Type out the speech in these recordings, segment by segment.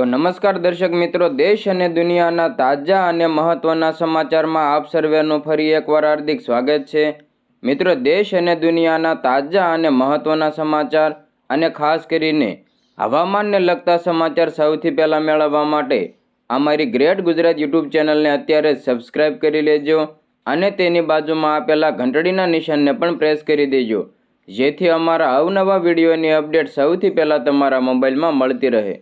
તો નમસ્કાર દર્શક મિત્રો, દેશ અને દુનિયાના તાજા અને મહત્વના સમાચારમાં આપ સર્વેનું ફરી એકવાર હાર્દિક સ્વાગત છે. મિત્રો, દેશ અને દુનિયાના તાજા અને મહત્વના સમાચાર અને ખાસ કરીને હવામાનને લગતા સમાચાર સૌથી પહેલાં મેળવવા માટે અમારી ગ્રેટ ગુજરાત યુટ્યુબ ચેનલને અત્યારે સબસ્ક્રાઇબ કરી લેજો અને તેની બાજુમાં આપેલા ઘંટડીના નિશાનને પણ પ્રેસ કરી દેજો. જેથી અમારા અવનવા વિડીયોની અપડેટ સૌથી પહેલાં તમારા મોબાઈલમાં મળતી રહે.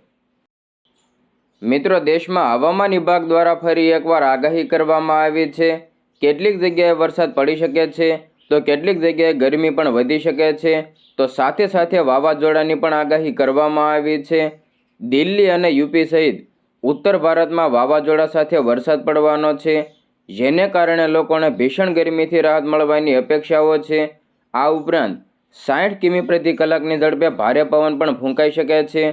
મિત્રો, દેશમાં હવામાન વિભાગ દ્વારા ફરી એકવાર આગાહી કરવામાં આવી છે. કેટલીક જગ્યાએ વરસાદ પડી શકે છે, તો કેટલીક જગ્યાએ ગરમી પણ વધી શકે છે. તો સાથે સાથે વાવાઝોડાની પણ આગાહી કરવામાં આવી છે. દિલ્હી અને યુપી સહિત ઉત્તર ભારતમાં વાવાઝોડા સાથે વરસાદ પડવાનો છે, જેને કારણે લોકોને ભીષણ ગરમીથી રાહત મળવાની અપેક્ષાઓ છે. આ ઉપરાંત સાઠ કિમી પ્રતિ કલાકની ઝડપે ભારે પવન પણ ફૂંકાઈ શકે છે.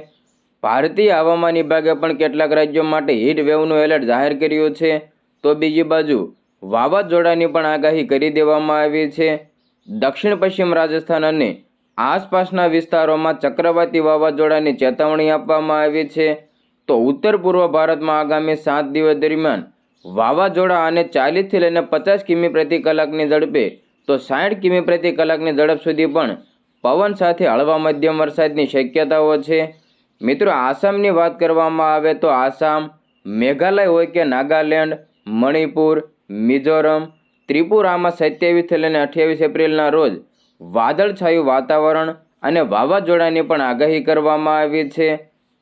ભારતીય હવામાન વિભાગે પણ કેટલાક રાજ્યો માટે હીટ વેવનું એલર્ટ જાહેર કર્યું છે. તો બીજી બાજુ, વાવાઝોડાની પણ આગાહી કરી દેવામાં આવી છે. દક્ષિણ પશ્ચિમ રાજસ્થાન અને આસપાસના વિસ્તારોમાં ચક્રવાતી વાવાઝોડાની ચેતવણી આપવામાં આવી છે. તો ઉત્તર પૂર્વ ભારતમાં આગામી સાત દિવસ દરમિયાન વાવાઝોડા અને ચાલીસથી લઈને પચાસ કિમી પ્રતિ કલાકની ઝડપે તો સાઠ કિમી પ્રતિ કલાકની ઝડપ સુધી પણ પવન સાથે હળવા મધ્યમ વરસાદની શક્યતાઓ છે. મિત્રો, આસામની વાત કરવામાં આવે તો આસામ, મેઘાલય હોય કે નાગાલેન્ડ, મણિપુર, મિઝોરમ, ત્રિપુરામાં સત્યાવીસથી લઈને અઠ્યાવીસ એપ્રિલના રોજ વાદળછાયું વાતાવરણ અને વાવાઝોડાની પણ આગાહી કરવામાં આવી છે.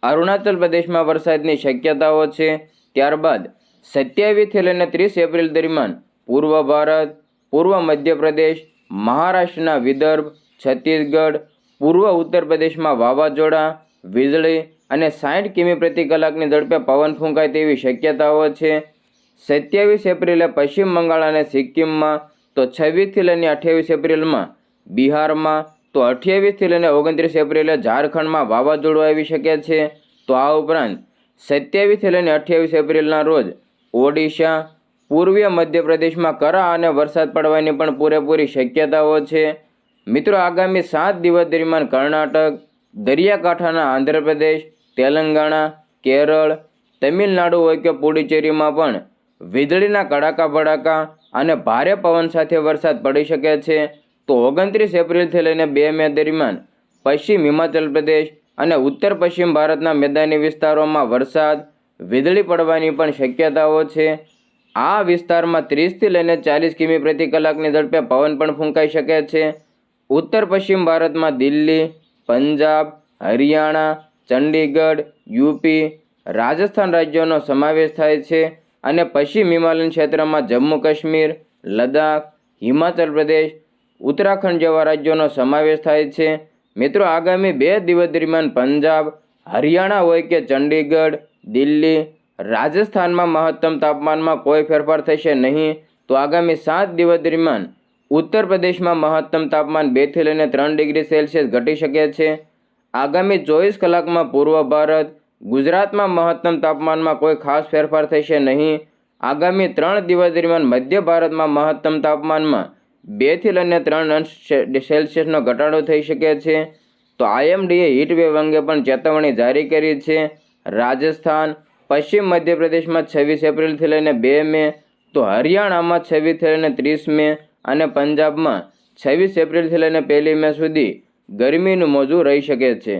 અરુણાચલ પ્રદેશમાં વરસાદની શક્યતાઓ છે. ત્યારબાદ સત્યાવીસથી લઈને ત્રીસ એપ્રિલ દરમિયાન પૂર્વ ભારત, પૂર્વ મધ્યપ્રદેશ, મહારાષ્ટ્રના વિદર્ભ, છત્તીસગઢ, પૂર્વ ઉત્તર પ્રદેશમાં વાવાઝોડા વીજળી અને સાઠ કિમી પ્રતિ કલાકની ઝડપે પવન ફૂંકાય તેવી શક્યતાઓ છે. સત્યાવીસ એપ્રિલે પશ્ચિમ બંગાળ અને સિક્કિમમાં તો છવ્વીસથી લઈને અઠ્યાવીસ એપ્રિલમાં બિહારમાં તો અઠ્યાવીસથી લઈને ઓગણત્રીસ એપ્રિલે ઝારખંડમાં વાવાઝોડું આવી શકે છે. તો આ ઉપરાંત સત્યાવીસથી લઈને અઠ્યાવીસ એપ્રિલના રોજ ઓડિશા, પૂર્વીય મધ્યપ્રદેશમાં કરા અને વરસાદ પડવાની પણ પૂરેપૂરી શક્યતાઓ છે. મિત્રો, આગામી સાત દિવસ દરમિયાન કર્ણાટક દરિયાકાંઠાના આંધ્રપ્રદેશ, તેલંગાણા, કેરળ, તમિલનાડુ હોય કે પુડુચેરીમાં પણ વીજળીના કડાકા ભડાકા અને ભારે પવન સાથે વરસાદ પડી શકે છે. તો ઓગણત્રીસ એપ્રિલથી લઈને બે મે દરમિયાન પશ્ચિમ હિમાચલ પ્રદેશ અને ઉત્તર પશ્ચિમ ભારતના મેદાની વિસ્તારોમાં વરસાદ, વીજળી પડવાની પણ શક્યતાઓ છે. આ વિસ્તારમાં ત્રીસથી લઈને ચાલીસ કિમી પ્રતિ કલાકની ઝડપે પવન પણ ફૂંકાઈ શકે છે. ઉત્તર પશ્ચિમ ભારતમાં દિલ્હી પંજાબ, હરિયાણા, ચંડીગઢ, યુપી રાજસ્થાન રાજ્યોનો સમાવેશ થાય છે અને પશ્ચિમ હિમાલયન ક્ષેત્રમાં જમ્મુ કાશ્મીર, લદ્દાખ, હિમાચલ પ્રદેશ, ઉત્તરાખંડ જેવા રાજ્યોનો સમાવેશ થાય છે. મિત્રો, આગામી બે દિવસ દરમિયાન પંજાબ, હરિયાણા હોય કે ચંડીગઢ, દિલ્હી, રાજસ્થાનમાં મહત્તમ તાપમાનમાં કોઈ ફેરફાર થશે નહીં. તો આગામી સાત દિવસ દરમિયાન ઉત્તર પ્રદેશમાં મહત્તમ તાપમાન બેથી લઈને ત્રણ ડિગ્રી સેલ્સિયસ ઘટી શકે છે. આગામી ચોવીસ કલાકમાં પૂર્વ ભારત, ગુજરાતમાં મહત્તમ તાપમાનમાં કોઈ ખાસ ફેરફાર થશે નહીં. આગામી ત્રણ દિવસ દરમિયાન મધ્ય ભારતમાં મહત્તમ તાપમાનમાં બેથી લઈને ત્રણ અંશ સેલ્સિયસનો ઘટાડો થઈ શકે છે. તો આઈએમડીએ હીટવેવ અંગે પણ ચેતવણી જારી કરી છે. રાજસ્થાન, પશ્ચિમ મધ્યપ્રદેશમાં છવ્વીસ એપ્રિલથી લઈને બે મે, તો હરિયાણામાં છવ્વીસથી લઈને ત્રીસ મે અને પંજાબમાં છવ્વીસ એપ્રિલથી લઈને પહેલી મે સુધી ગરમીનું મોજું રહી શકે છે.